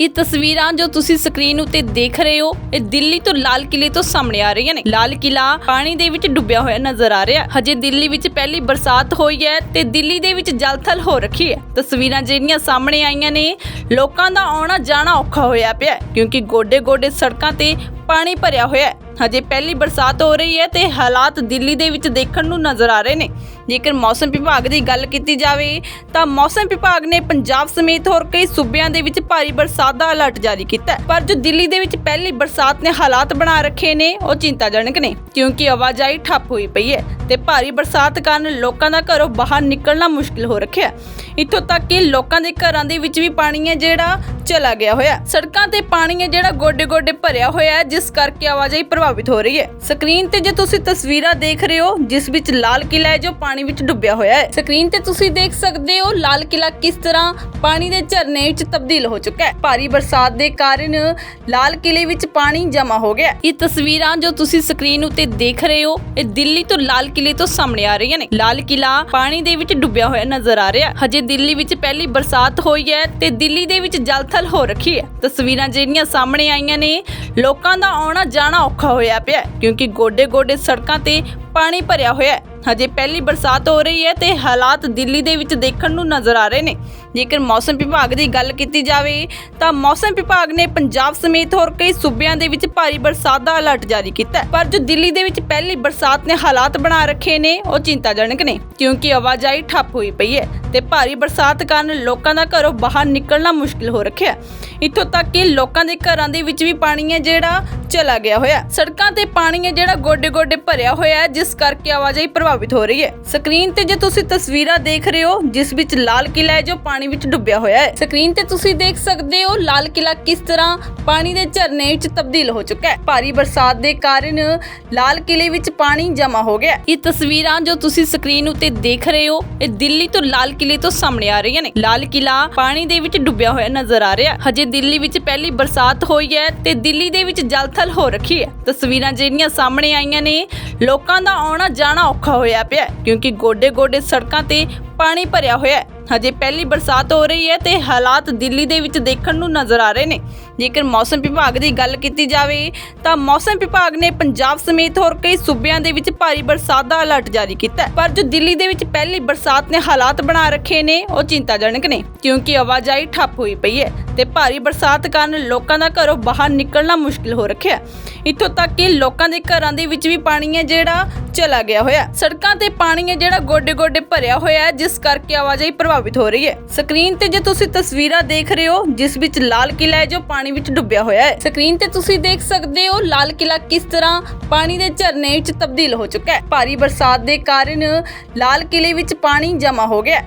ਇਹ ਤਸਵੀਰਾਂ ਜੋ ਤੁਸੀਂ ਸਕਰੀਨ ਉੱਤੇ ਦੇਖ ਰਹੇ ਹੋ, ਇਹ ਦਿੱਲੀ ਤੋਂ ਲਾਲ ਕਿਲੇ ਤੋਂ ਸਾਹਮਣੇ ਆ ਰਹੀਆਂ ਨੇ। ਲਾਲ ਕਿਲਾ ਪਾਣੀ ਦੇ ਵਿੱਚ ਡੁੱਬਿਆ ਹੋਇਆ ਨਜ਼ਰ ਆ ਰਿਹਾ। ਹਜੇ ਦਿੱਲੀ ਵਿੱਚ ਪਹਿਲੀ ਬਰਸਾਤ ਹੋਈ ਹੈ ਤੇ ਦਿੱਲੀ ਦੇ ਵਿੱਚ ਜਲਥਲ ਹੋ ਰੱਖੀ ਹੈ। ਤਸਵੀਰਾਂ ਜਿਹੜੀਆਂ ਸਾਹਮਣੇ ਆਈਆਂ ਨੇ, ਲੋਕਾਂ ਦਾ ਆਉਣਾ ਜਾਣਾ ਔਖਾ ਹੋਇਆ ਪਿਆ ਕਿਉਂਕਿ ਗੋਡੇ-ਗੋਡੇ ਸੜਕਾਂ ਤੇ ਪਾਣੀ ਭਰਿਆ ਹੋਇਆ ਹੈ। ਹਜੇ ਪਹਿਲੀ ਬਰਸਾਤ ਹੋ ਰਹੀ ਹੈ ਤੇ ਹਾਲਾਤ ਦਿੱਲੀ ਦੇ ਵਿੱਚ ਦੇਖਣ ਨੂੰ ਨਜ਼ਰ ਆ ਰਹੇ ਨੇ। ਜੇਕਰ ਮੌਸਮ ਵਿਭਾਗ ਦੀ ਗੱਲ ਕੀਤੀ ਜਾਵੇ, ਤਾਂ ਮੌਸਮ ਵਿਭਾਗ ਨੇ ਪੰਜਾਬ ਸਮੇਤ ਹੋਰ ਕਈ ਸੂਬਿਆਂ ਦੇ ਵਿੱਚ ਭਾਰੀ ਬਰਸਾਤ ਦਾ ਅਲਰਟ ਜਾਰੀ ਕੀਤਾ ਪਰ ਜੋ ਦਿੱਲੀ ਦੇ ਵਿੱਚ ਪਹਿਲੀ ਬਰਸਾਤ ਨੇ ਹਾਲਾਤ ਬਣਾ ਰੱਖੇ ਨੇ, ਉਹ ਚਿੰਤਾਜਨਕ ਨੇ, ਕਿਉਂਕਿ ਆਵਾਜਾਈ ਠੱਪ ਹੋਈ ਪਈ ਹੈ। ਤੇ ਭਾਰੀ ਬਰਸਾਤ ਕਾਰਨ ਲੋਕਾਂ ਦਾ ਘਰੋਂ ਬਾਹਰ ਨਿਕਲਣਾ ਮੁਸ਼ਕਿਲ ਹੋ ਰੱਖਿਆ ਇੱਥੋਂ ਤੱਕ ਕਿ ਲੋਕਾਂ ਦੇ ਘਰਾਂ ਦੇ ਵਿੱਚ ਵੀ ਪਾਣੀ ਹੈ ਜਿਹੜਾ ਚਲਾ ਗਿਆ ਹੋਇਆ ਸੜਕਾਂ ਤੇ ਪਾਣੀ ਹੈ ਜਿਹੜਾ ਗੋਡੇ-ਗੋਡੇ ਭਰਿਆ ਹੋਇਆ ਹੈ, ਜਿਸ ਕਰਕੇ ਆਵਾਜਾਈ ਪ੍ਰਭਾਵਿਤ ਹੋ ਰਹੀ ਹੈ। ਸਕਰੀਨ ਤੇ ਜੇ ਤੁਸੀਂ ਤਸਵੀਰਾਂ ਦੇਖ ਰਹੇ ਹੋ, ਜਿਸ ਵਿੱਚ ਲਾਲ ਕਿਲਾ ਹੈ ਜੋ ਪਾਣੀ ਵਿੱਚ ਡੁੱਬਿਆ ਹੋਇਆ ਹੈ। ਸਕਰੀਨ ਤੇ ਤੁਸੀਂ ਦੇਖ ਸਕਦੇ ਹੋ ਲਾਲ ਕਿਲਾ ਕਿਸ ਤਰ੍ਹਾਂ ਪਾਣੀ ਦੇ ਝਰਨੇ ਵਿੱਚ ਤਬਦੀਲ ਹੋ ਚੁੱਕਾ ਹੈ। ਭਾਰੀ ਬਰਸਾਤ ਦੇ ਕਾਰਨ ਲਾਲ ਕਿਲੇ ਵਿੱਚ ਪਾਣੀ ਜਮ੍ਹਾਂ ਹੋ ਗਿਆ ਇਹ ਤਸਵੀਰਾਂ ਜੋ ਤੁਸੀਂ ਸਕਰੀਨ ਉੱਤੇ ਦੇਖ ਰਹੇ ਹੋ, ਇਹ ਦਿੱਲੀ ਤੋਂ ਲਾਲ ਕਿਲੇ ਤੋਂ ਸਾਹਮਣੇ ਆ ਰਹੀਆਂ ਨੇ। ਲਾਲ ਕਿਲਾ ਪਾਣੀ ਦੇ ਵਿੱਚ ਡੁੱਬਿਆ ਹੋਇਆ ਨਜ਼ਰ ਆ ਰਿਹਾ। ਹਜੇ ਦਿੱਲੀ ਵਿੱਚ ਪਹਿਲੀ ਬਰਸਾਤ ਹੋਈ ਹੈ ਤੇ ਦਿੱਲੀ ਦੇ ਵਿੱਚ ਜਲਥਲ ਹੋ ਰੱਖੀ ਹੈ। ਤਸਵੀਰਾਂ ਜਿਹੜੀਆਂ ਸਾਹਮਣੇ ਆਈਆਂ ਨੇ ਲੋਕਾਂ ਦਾ ਆਉਣਾ ਜਾਣਾ ਔਖਾ ਹੋਇਆ ਪਿਆ ਹੈ, ਕਿਉਂਕਿ ਗੋਡੇ-ਗੋਡੇ ਸੜਕਾਂ ਤੇ ਪਾਣੀ ਭਰਿਆ ਹੋਇਆ ਹੈ। ਹਜੇ ਪਹਿਲੀ ਬਰਸਾਤ ਹੋ ਰਹੀ ਹੈ ਤੇ ਹਾਲਾਤ ਦਿੱਲੀ ਦੇ ਵਿੱਚ ਦੇਖਣ ਨੂੰ ਨਜ਼ਰ ਆ ਰਹੇ ਨੇ ਜੇਕਰ ਮੌਸਮ ਵਿਭਾਗ ਦੀ ਗੱਲ ਕੀਤੀ ਜਾਵੇ, ਤਾਂ ਮੌਸਮ ਵਿਭਾਗ ਨੇ ਪੰਜਾਬ ਸਮੇਤ ਹੋਰ ਕਈ ਸੂਬਿਆਂ ਦੇ ਵਿੱਚ ਭਾਰੀ ਬਰਸਾਤ ਦਾ ਅਲਰਟ ਜਾਰੀ ਕੀਤਾ ਹੈ। ਪਰ ਜੋ ਦਿੱਲੀ ਦੇ ਵਿੱਚ ਪਹਿਲੀ ਬਰਸਾਤ ਨੇ ਹਾਲਾਤ ਬਣਾ ਰੱਖੇ ਨੇ, ਉਹ ਚਿੰਤਾਜਨਕ ਨੇ, ਕਿਉਂਕਿ ਆਵਾਜਾਈ ਠੱਪ ਹੋਈ ਪਈ ਹੈ ਤੇ ਭਾਰੀ ਬਰਸਾਤ ਕਾਰਨ ਲੋਕਾਂ ਦਾ ਘਰੋਂ ਬਾਹਰ ਨਿਕਲਣਾ ਮੁਸ਼ਕਿਲ ਹੋ ਰੱਖਿਆ ਇੱਥੋਂ ਤੱਕ ਕਿ ਲੋਕਾਂ ਦੇ ਘਰਾਂ ਦੇ ਵਿੱਚ ਵੀ ਪਾਣੀ ਹੈ ਜਿਹੜਾ ਚਲਾ ਗਿਆ ਹੋਇਆ ਸੜਕਾਂ ਤੇ ਪਾਣੀ ਹੈ ਜਿਹੜਾ ਗੋਡੇ-ਗੋਡੇ ਭਰਿਆ ਹੋਇਆ ਹੈ, ਜਿਸ ਕਰਕੇ ਆਵਾਜਾਈ ਪ੍ਰਭਾਵਿਤ ਹੋ ਰਹੀ ਹੈ। ਸਕਰੀਨ ਤੇ ਜੇ ਤੁਸੀਂ ਤਸਵੀਰਾਂ ਦੇਖ ਰਹੇ ਹੋ, ਜਿਸ ਵਿੱਚ ਲਾਲ ਕਿਲਾ ਹੈ ਜੋ ਪਾਣੀ ਵਿੱਚ ਡੁੱਬਿਆ ਹੋਇਆ ਹੈ। ਸਕਰੀਨ ਤੇ ਤੁਸੀਂ ਦੇਖ ਸਕਦੇ ਹੋ ਲਾਲ ਕਿਲਾ ਕਿਸ ਤਰ੍ਹਾਂ ਪਾਣੀ ਦੇ ਝਰਨੇ ਵਿੱਚ ਤਬਦੀਲ ਹੋ ਚੁੱਕਾ ਹੈ। ਭਾਰੀ ਬਰਸਾਤ ਦੇ ਕਾਰਨ ਲਾਲ ਕਿਲੇ ਵਿੱਚ ਪਾਣੀ ਜਮ੍ਹਾਂ ਹੋ ਗਿਆ ਇਹ ਤਸਵੀਰਾਂ ਜੋ ਤੁਸੀਂ ਸਕਰੀਨ ਉੱਤੇ ਦੇਖ ਰਹੇ ਹੋ, ਇਹ ਦਿੱਲੀ ਤੋਂ ਲਾਲ ਕਿਲੇ ਤੋਂ ਸਾਹਮਣੇ ਆ ਰਹੀਆਂ ਨੇ। ਲਾਲ ਕਿਲਾ ਪਾਣੀ ਦੇ ਵਿੱਚ ਡੁੱਬਿਆ ਹੋਇਆ ਨਜ਼ਰ ਆ ਰਿਹਾ ਹਜੇ ਦਿੱਲੀ ਵਿੱਚ ਪਹਿਲੀ ਬਰਸਾਤ ਹੋਈ ਹੈ ਤੇ ਦਿੱਲੀ ਦੇ ਵਿੱਚ ਜਲਥਲ ਹੋ ਰੱਖੀ ਹੈ। ਤਸਵੀਰਾਂ ਜਿਹੜੀਆਂ ਸਾਹਮਣੇ ਆਈਆਂ ਨੇ, ਲੋਕਾਂ ਦਾ ਆਉਣਾ ਜਾਣਾ ਔਖਾ ਹੋਇਆ ਪਿਆ ਕਿਉਂਕਿ ਗੋਡੇ-ਗੋਡੇ ਸੜਕਾਂ ਤੇ ਪਾਣੀ ਭਰਿਆ ਹੋਇਆ ਹੈ। ਹਜੇ ਪਹਿਲੀ ਬਰਸਾਤ ਹੋ ਰਹੀ ਹੈ ਤੇ ਹਾਲਾਤ ਦਿੱਲੀ ਦੇ ਵਿੱਚ ਦੇਖਣ ਨੂੰ ਨਜ਼ਰ ਆ ਰਹੇ ਨੇ। ਜੇਕਰ ਮੌਸਮ ਵਿਭਾਗ ਦੀ ਗੱਲ ਕੀਤੀ ਜਾਵੇ, ਤਾਂ ਮੌਸਮ ਵਿਭਾਗ ਨੇ ਪੰਜਾਬ ਸਮੇਤ ਹੋਰ ਕਈ ਸੂਬਿਆਂ ਦੇ ਵਿੱਚ ਭਾਰੀ ਬਰਸਾਤ ਦਾ ਅਲਰਟ ਜਾਰੀ ਕੀਤਾ ਪਰ ਜੋ ਦਿੱਲੀ ਦੇ ਵਿੱਚ ਪਹਿਲੀ ਬਰਸਾਤ ਨੇ ਹਾਲਾਤ ਬਣਾ ਰੱਖੇ ਨੇ, ਉਹ ਚਿੰਤਾਜਨਕ ਨੇ, ਕਿਉਂਕਿ ਆਵਾਜਾਈ ਠੱਪ ਹੋਈ ਪਈ ਹੈ ਤੇ ਭਾਰੀ ਬਰਸਾਤ ਕਾਰਨ ਲੋਕਾਂ ਦਾ ਘਰੋਂ ਬਾਹਰ ਨਿਕਲਣਾ ਮੁਸ਼ਕਿਲ ਹੋ ਰੱਖਿਆ ਇੱਥੋਂ ਤੱਕ ਕਿ ਲੋਕਾਂ ਦੇ ਘਰਾਂ ਦੇ ਵਿੱਚ ਵੀ ਪਾਣੀ ਹੈ ਜਿਹੜਾ ਚਲਾ ਗਿਆ ਹੋਇਆ ਸੜਕਾਂ ਤੇ ਪਾਣੀ ਹੈ ਜਿਹੜਾ ਗੋਡੇ-ਗੋਡੇ ਭਰਿਆ ਹੋਇਆ ਹੈ, ਜਿਸ ਕਰਕੇ ਆਵਾਜਾਈ ਪ੍ਰਭਾਵਿਤ ਹੋ ਰਹੀ ਹੈ। ਸਕਰੀਨ ਤੇ ਜੇ ਤੁਸੀਂ ਤਸਵੀਰਾਂ ਦੇਖ ਰਹੇ ਹੋ, ਜਿਸ ਵਿੱਚ ਲਾਲ ਕਿਲਾ ਹੈ ਜੋ ਪਾਣੀ ਵਿੱਚ ਡੁੱਬਿਆ ਹੋਇਆ ਹੈ। ਸਕਰੀਨ ਤੇ ਤੁਸੀਂ ਦੇਖ ਸਕਦੇ ਹੋ, ਲਾਲ ਕਿਲਾ ਕਿਸ ਤਰ੍ਹਾਂ ਪਾਣੀ ਦੇ ਝਰਨੇ ਵਿੱਚ ਤਬਦੀਲ ਹੋ ਚੁੱਕਾ ਹੈ। ਭਾਰੀ ਬਰਸਾਤ ਦੇ ਕਾਰਨ ਲਾਲ ਕਿਲੇ ਵਿੱਚ ਪਾਣੀ ਜਮ੍ਹਾਂ ਹੋ ਗਿਆ